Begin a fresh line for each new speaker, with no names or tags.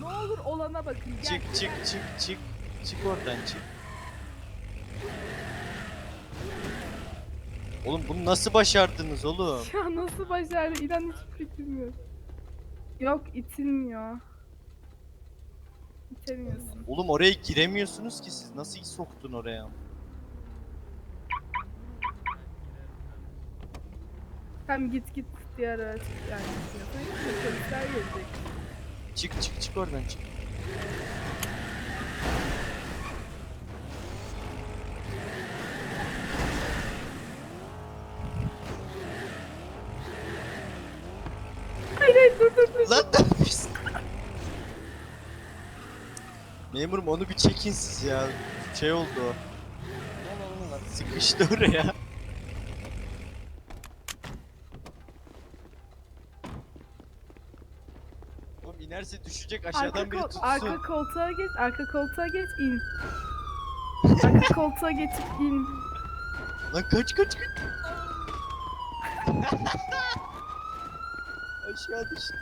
Ne olur olana
bakın. çık
çık
çık çık. Çık oradan çık. Oğlum bunu nasıl başardınız oğlum?
Ya nasıl başardı? İnan hiç fikrim yok. Yok itilmiyor. İtemiyorsun.
Oğlum oraya giremiyorsunuz ki siz. Nasıl soktun oraya?
Hem git git diğer araç yani. Polisler gelecek.
Çık çık çık oradan çık.
Hayır hayır dur dur dur.
Lan ne yapıyorsun? Memurum onu bir çekin siz ya. Şey oldu o. Sıkıştı oraya. Oğlum inerse düşecek aşağıdan
Arka,
biri tutsun.
arka koltuğa geç, arka koltuğa geç, in. Arka koltuğa geçip in.
Lan kaç kaç kaç. Aşağı düştü.